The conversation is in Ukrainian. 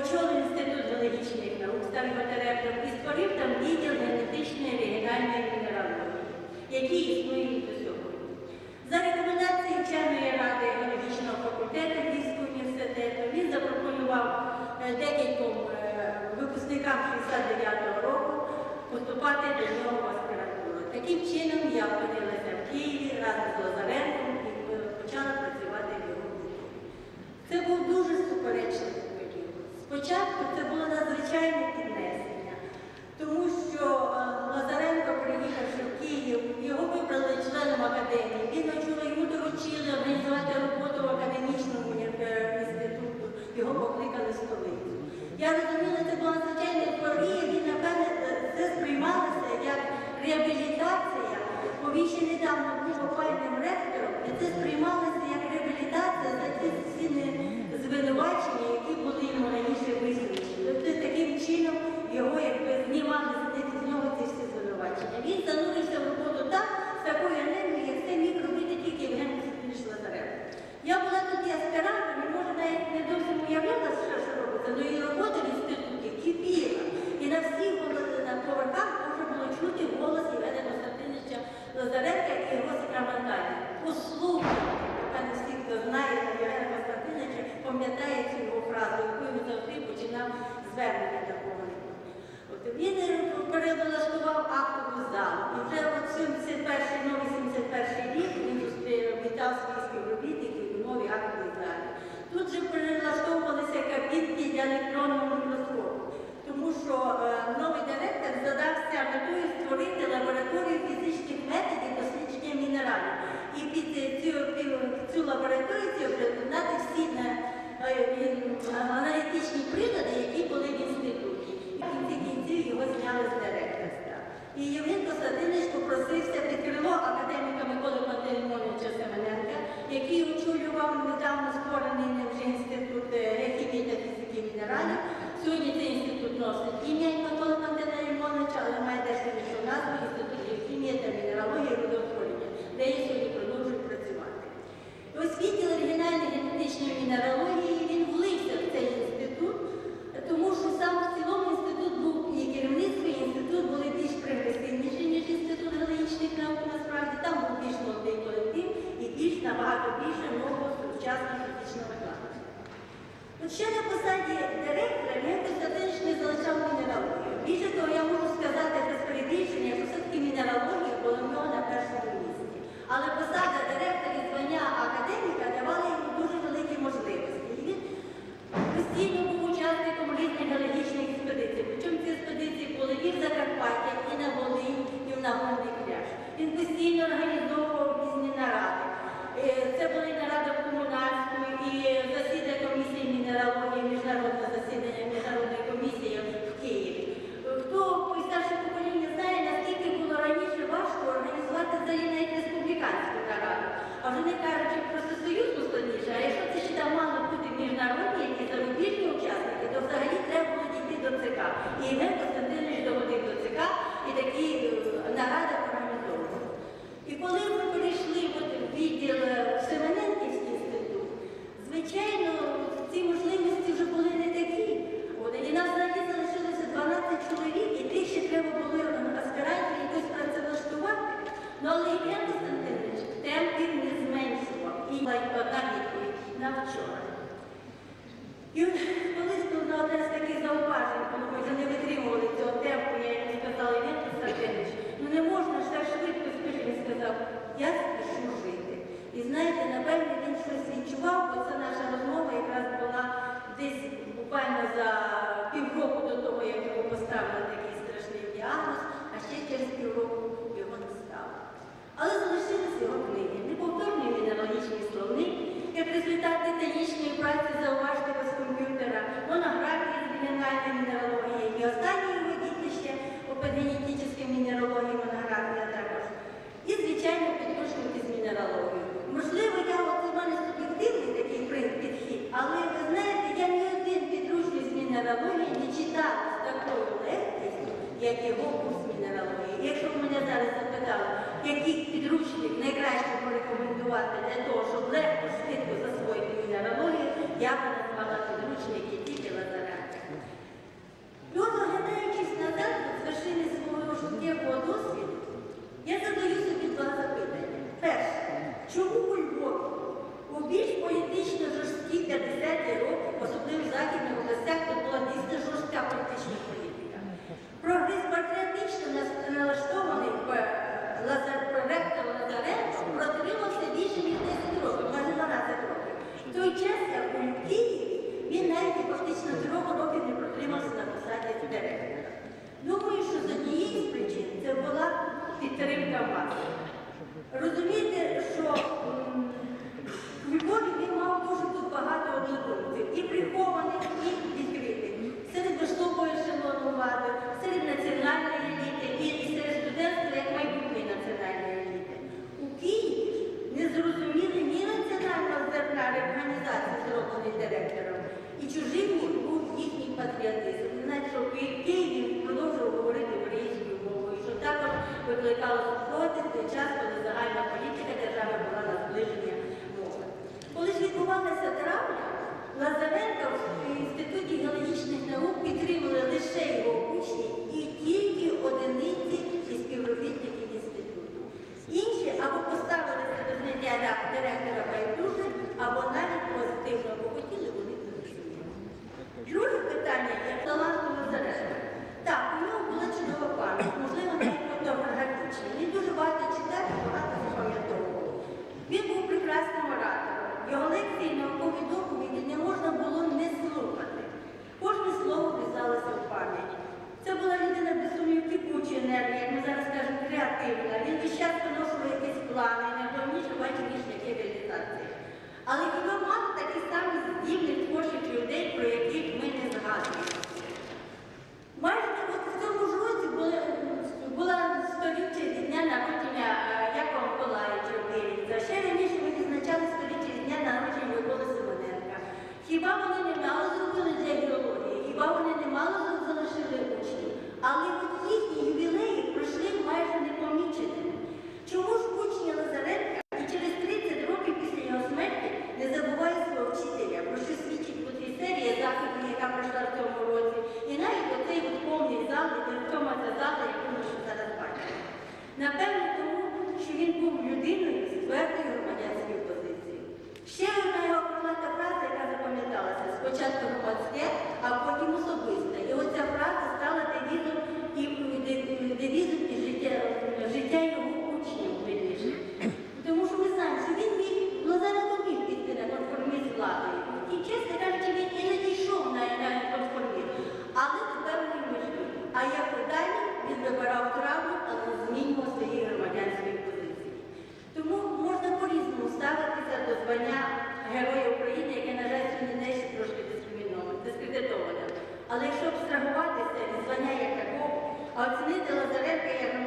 очолив інститут генетичних наук старим Батеребром і створив там відділ генетичної регіональної мінералогії, який існує до сьогодні. За рекомендацією вченої ради екологічного факультету Львівського університету він запропонував е, декільком е, випускникам 69-го року поступати до нього в аспірантуру. Таким чином я опинилася в Києві разом з Лазаренком і почала працювати в його Це був дуже суперечний. Спочатку це було надзвичайне піднесення, тому що е, Лазаренко, приїхавши в Київ, його вибрали членом академії. Він очули, йому доручили організувати роботу в академічному е, інституту, його покликали в столицю. Я розуміла, це була надзвичайна епорія, він, напевне, це сприймалося як реабілітація, він ще недавно був опальним ректором, і це сприймалося як реабілітація за ті всі звинувачення, які були йому раніше визначені. Тобто таким чином його якби знімали з нього ці всі звинувачення. Він занурився в роботу так, з такою енергією, як це міг робити тільки Євген Костянтинович Лазаренко. Я була тут і аспірантом, і може навіть не зовсім уявляла, що, що робиться, але і робота в інституті кипіла. І на всіх голос- на поверхах можна було чути голос Євгена Костянтиновича Лазаренка і його сакраментальні. Послухайте, напевно, всі, хто знає Євгена Костянтиновича, пам'ятає цю його фразу, яку він завжди починав звернення такого. От він перевлаштував актову залу. І вже от 71 новий 71 рік він вітав своїх співробітників у новій актовій залі. Тут же перелаштовувалися кабінки для електронного мікроскопу, тому що е, новий директор задався метою створити лабораторію фізичних методів дослідження мінералів. І під цю, під цю лабораторію приєднати всі е, е, аналітичні прилади, які були в інституті. І в його зняли з директорства. І Євген Костянтинович попросився під крило академіка Миколи Пантелеймоновича Семененка, який очолював недавно створений ним я спішу жити. І знаєте, напевно, він щось відчував, бо це наша розмова якраз була десь буквально за півроку до того, як його поставили такий страшний діагноз, а ще через півроку його не стало. Але залишились його книги. Неповторний мінералогічний словник, як результат титанічної праці зауважити без комп'ютера, монографії з регіональної мінералогії і останнє його дітище по педагогічній мінералогії монографія також. І, звичайно, підручники з мінералогією. Можливо, я от у мене суб'єктивний такий при- підхід, але ви знаєте, я ні один підручник з мінералогії не читати з такою легкістю, як його курс мінералогії. Якщо б мене зараз запитали, який підручник найкраще порекомендувати для того, щоб легко швидко засвоїти мінералогію, я б назвала підручники querem trabalhar. В той час, коли загальна політика держави була на зближення мови. Коли ж відбувалася травля, Лазаренко в Інституті геологічних наук підтримали лише його учні і тільки одиниці і співробітників інституту. Інші або поставилися до зняття директора байдуже, або навіть позитивно бо хотіли вони працювати. Друге питання як таланту Лазаренка. Так, у нього була чудова пам'ять, можливо, навіть фотографічна. Він дуже багато читав і багато запам'ятовував. Він був прекрасним оратором. Його лекції наукові доповіді не можна було не слухати. Кожне слово писалося в пам'ять. Це була людина без сумнів кипучої енергії, як ми зараз кажемо, креативна. Він весь час виношував якісь плани, найголовніше бачив їх шляхи реалізації. Але хіба мати таких самих здібних творчих людей, про яких ми не згадуємо? Майже от в цьому ж році були, була сторіччя від дня народження е, Якова Миколаївича Київця. Ще раніше ми відзначали сторіччя від дня народження Миколи Симоненка. Хіба вони не мало зробили для біології, хіба вони не мало залишили учнів? Але от їхні ювілеї пройшли майже непоміченими. Чому ж учні Лазаренка і через 30 років після його смерті не забуває свого вчителя, про що свідчить от і серія заходів, яка пройшла в цьому році, і навіть оцей повний зал, і втома ця зала, яку ми зараз бачимо. Напевно, тому, що він був людиною з твердою громадянською позицією. Ще одна його крилата фраза, яка запам'яталася, спочатку громадське, а потім особисте. І оця фраза стала девізом і де- девізом і життя, життя його учнів вірніше. Тому що ми знаємо, що він міг, Лазаренко міг піти на конформізм з владою. І, чесно кажучи, він і не дійшов на, на конформізм, але до певної межі. А як далі він вибирав травму, але змінював свої громадянські позиції. Тому можна по-різному ставитися до звання Героя України, яке, на жаль, сьогодні теж трошки дискредитоване. Але якщо абстрагуватися від звання як такого, а оцінити Лазаренка як